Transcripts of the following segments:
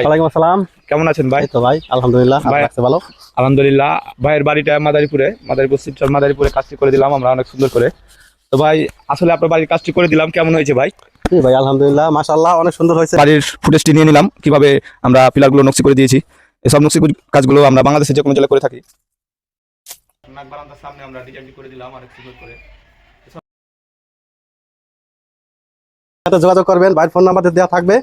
ওয়ালাইকুম আসসালাম। কেমন আছেন ভাই? তো ভাই আলহামদুলিল্লাহ ভাই- ভাই আছে ভালো? আলহামদুলিল্লাহ। ভাইয়ের বাড়িটা মাদারীপুরে মাদারীপুর শিবচর মাদারীপুরে কাজটি করে দিলাম আমরা অনেক সুন্দর করে। তো ভাই আসলে আপনার বাড়ির কাজটি করে দিলাম কেমন হয়েছে ভাই? ভাই আলহামদুলিল্লাহ মাশাআল্লাহ অনেক সুন্দর হয়েছে। বাড়ির ফুটেজটি নিয়ে নিলাম কীভাবে আমরা পিলারগুলো নকশি করে দিয়েছি। এসব নকশি কাজগুলো আমরা বাংলাদেশে যে কোনো জেলায় করে থাকি। নাক বারান্দার সামনে আমরা ডিজাইনটি করে দিলাম অনেক সুন্দর করে। সাথে যোগাযোগ করবেন ভাইয়ের ফোন নাম্বার দেওয়া থাকবে।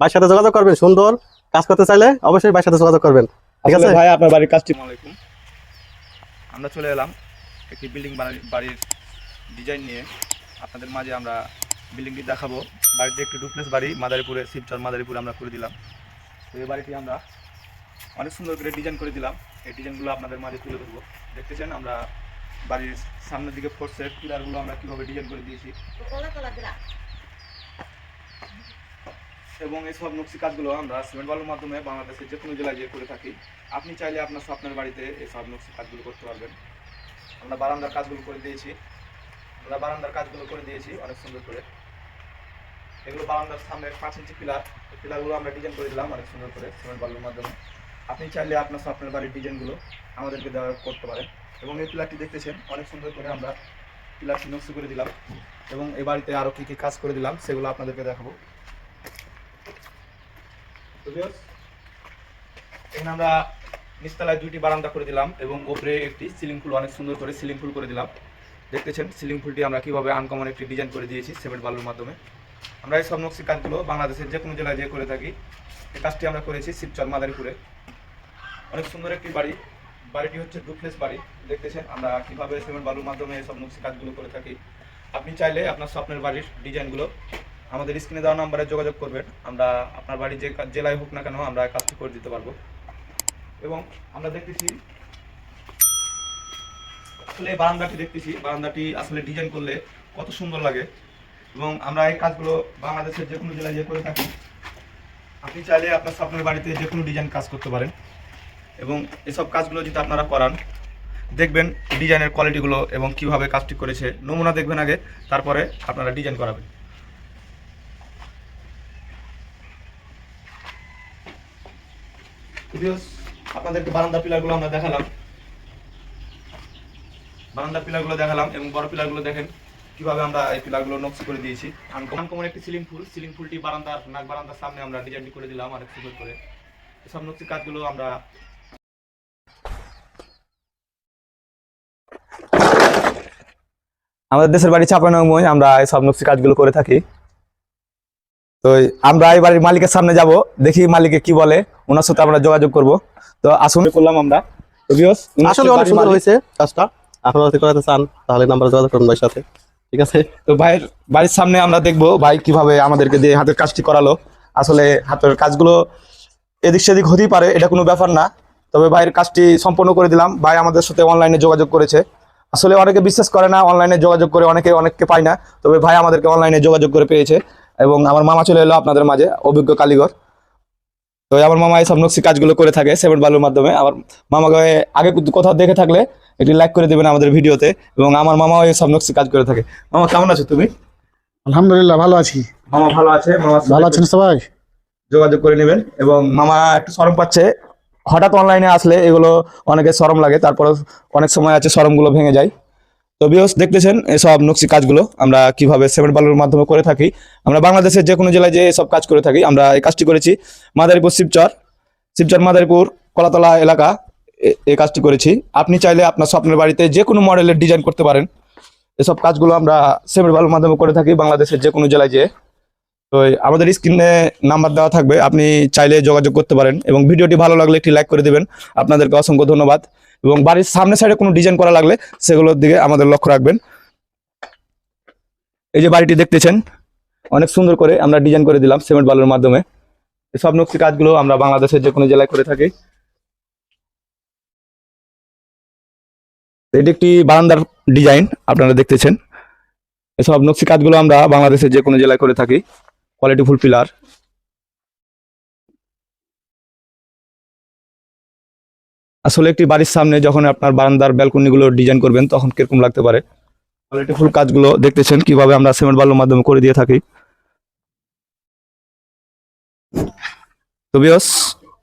ভাইয়ের সাথে যোগাযোগ করবেন সুন্দর। কাজ করতে চাইলে অবশ্যই ভাইয়ের সাথে যোগাযোগ করবেন। ঠিক আছে? ভাই আপনার বাড়ির কাজটি আলাইকুম। আমরা চলে এলাম একটি বিল্ডিং বাড়ির ডিজাইন নিয়ে। আপনাদের মাঝে আমরা বিল্ডিংটি দেখাবো। বাড়িতে একটি ডুপ্লেস বাড়ি মাদারীপুরে শিবচর মাদারীপুরে আমরা করে দিলাম। তো এই বাড়িটি আমরা অনেক সুন্দর করে ডিজাইন করে দিলাম। এই ডিজাইনগুলো আপনাদের মাঝে তুলে ধরবো। দেখতেছেন আমরা বাড়ির সামনের দিকে ফোর্সের পিলারগুলো আমরা কীভাবে ডিজাইন করে দিয়েছি। এবং এই সব নকশি কাজগুলো আমরা সিমেন্ট বালুর মাধ্যমে বাংলাদেশের যে কোনো জেলায় গিয়ে করে থাকি। আপনি চাইলে আপনার স্বপ্নের বাড়িতে এই সব নকশি কাজগুলো করতে পারবেন। আমরা বারান্দার কাজগুলো করে দিয়েছি। আমরা বারান্দার কাজগুলো করে দিয়েছি অনেক সুন্দর করে। এগুলো বারান্দার সামনে পাঁচ ইঞ্চি পিলার। পিলারগুলো আমরা ডিজাইন করে দিলাম অনেক সুন্দর করে সিমেন্ট বালুর মাধ্যমে। আপনি চাইলে আপনার স্বপ্নের বাড়ির ডিজাইনগুলো আমাদেরকে দেওয়া করতে পারেন। এবং এই পিলারটি দেখতেছেন, অনেক সুন্দর করে আমরা পিলারটি নকশি করে দিলাম। এবং এই বাড়িতে আরও কী কী কাজ করে দিলাম, সেগুলো আপনাদেরকে দেখাবো। এখানে আমরা নিচতলায় দুইটি বারান্দা করে দিলাম এবং ওপরে একটি সিলিং ফুল, অনেক সুন্দর করে সিলিং ফুল করে দিলাম। দেখতেছেন সিলিং ফুলটি আমরা কীভাবে আনকমন একটি ডিজাইন করে দিয়েছি সিমেন্ট বালুর মাধ্যমে। আমরা এই সব নকশি কাজগুলো বাংলাদেশের যে কোনো জেলায় যে করে থাকি, এই কাজটি আমরা করেছি শিবচর মাদারীপুরে। অনেক সুন্দর একটি বাড়ি। বাড়িটি হচ্ছে ডুপ্লেস বাড়ি। দেখতেছেন, আমরা কীভাবে সিমেন্ট বালুর মাধ্যমে এই সব নকশি কাজগুলো করে থাকি। আপনি চাইলে আপনার স্বপ্নের বাড়ির ডিজাইনগুলো আমাদের স্ক্রিনে দেওয়া নাম্বারে যোগাযোগ করবেন। আমরা আপনার বাড়ি যে জেলায় হোক না কেন আমরা কাজটি করে দিতে পারব। এবং আমরা দেখতেছি, আসলে বারান্দাটি দেখতেছি। বারান্দাটি আসলে ডিজাইন করলে কত সুন্দর লাগে। এবং আমরা এই কাজগুলো বাংলাদেশের যে কোনো জেলায় যে করে থাকি, আপনি চাইলে আপনার স্বপ্নের বাড়িতে যে কোনো ডিজাইন কাজ করতে পারেন। এবং এসব কাজগুলো যদি আপনারা করান, দেখবেন ডিজাইনের কোয়ালিটিগুলো এবং কীভাবে কাজটি করেছে। নমুনা দেখবেন আগে, তারপরে আপনারা ডিজাইন করাবেন। আপনাদেরকে বারান্দা আমরা দেখালাম। বারান্দা দেখালাম এবং বড় দেখেন, কীভাবে আমরা এই নকশি করে দিয়েছি। আনকমন একটি সিলিং ফুল। সিলিং ফুলটি বারান্দার, নাক বারান্দার সামনে আমরা ডিজাইনটি করে দিলাম অনেক সুন্দর করে। নকশি কাজগুলো আমরা আমাদের দেশের বাড়ি চাপানগঞ্জ আমরা এই সব নকশি কাজগুলো করে থাকি। তো আমরা এই বাড়ির মালিকের সামনে যাব, দেখি মালিকে কি বলে। ওনার সাথে আমরা যোগাযোগ করব। তো আসুন। করলাম আমরা। আসলে অনেক সুন্দর হয়েছে কাজটা। আপনারা যদি করাতে চান তাহলে নাম্বারে যোগাযোগ করুন ভাইয়ের সাথে। ঠিক আছে? তো ভাইয়ের বাড়ির সামনে আমরা দেখব ভাই কীভাবে আমাদেরকে দিয়ে হাতের কাজটি করালো। আসলে হাতের কাজগুলো এদিক সেদিক হতেই পারে এটা কোনো ব্যাপার না। তবে ভাইয়ের কাজটি সম্পন্ন করে দিলাম। ভাই আমাদের সাথে অনলাইনে যোগাযোগ করেছে। আসলে অনেকে বিশ্বাস করে না অনলাইনে যোগাযোগ করে অনেকে অনেককে পায় না। তবে ভাই আমাদেরকে অনলাইনে যোগাযোগ করে পেয়েছে। এবং আমার মামা চলে এলো আপনাদের মাঝে অভিজ্ঞ কালীগর তো আমার মামা এই সব নকশি কাজগুলো করে থাকে সেভেন বালুর মাধ্যমে। আমার মামাকে আগে কোথাও দেখে থাকলে একটি লাইক করে দেবেন আমাদের ভিডিওতে এবং আমার মামাও এই সব নকশি কাজ করে থাকে। মামা কেমন আছো তুমি? আলহামদুলিল্লাহ ভালো আছি। মামা ভালো আছে? মামা ভালো আছেন সবাই? যোগাযোগ করে নেবেন এবং মামা একটু শরম পাচ্ছে। হঠাৎ অনলাইনে আসলে এগুলো অনেকে শরম লাগে তারপরে অনেক সময় আছে শরমগুলো ভেঙে যায়। তো বিহস দেখতেছেন, এসব নকশি কাজগুলো আমরা কীভাবে সেমেন্ট বালুর মাধ্যমে করে থাকি। আমরা বাংলাদেশের যে কোনো জেলায় যে সব কাজ করে থাকি, আমরা এই কাজটি করেছি মাদারীপুর শিবচর। শিবচর মাদারীপুর কলাতলা এলাকা এই কাজটি করেছি। আপনি চাইলে আপনার স্বপ্নের বাড়িতে যে কোনো মডেলের ডিজাইন করতে পারেন। এসব কাজগুলো আমরা সেমেন্ট বালুর মাধ্যমে করে থাকি বাংলাদেশের যে কোনো জেলায় যেয়ে তো আমাদের স্ক্রিনে নাম্বার দেওয়া থাকবে, আপনি চাইলে যোগাযোগ করতে পারেন এবং ভিডিওটি ভালো লাগলে একটি লাইক করে দেবেন। আপনাদেরকে অসংখ্য ধন্যবাদ। এবং বাড়ির সামনে সাইডে কোনো ডিজাইন করা লাগলে সেগুলোর দিকে আমাদের লক্ষ্য রাখবেন। এই যে বাড়িটি দেখতেছেন, অনেক সুন্দর করে আমরা ডিজাইন করে দিলাম সিমেন্ট বালুর মাধ্যমে। সব নকশি কাজগুলো আমরা বাংলাদেশের যে কোনো জেলায় করে থাকি। এটি একটি বারান্দার ডিজাইন আপনারা দেখতেছেন। এসব নকশি কাজগুলো আমরা বাংলাদেশের যে কোনো জেলায় করে থাকি। কোয়ালিটি ফুল পিলার আসলে একটি বাড়ির সামনে যখন আপনার বারান্দার ব্যালকনিগুলো ডিজাইন করবেন, তখন কীরকম লাগতে পারে? কোয়ালিটিফুল কাজগুলো দেখতেছেন, কীভাবে আমরা সিমেন্ট বালুর মাধ্যমে করে দিয়ে থাকি। তো বিয়স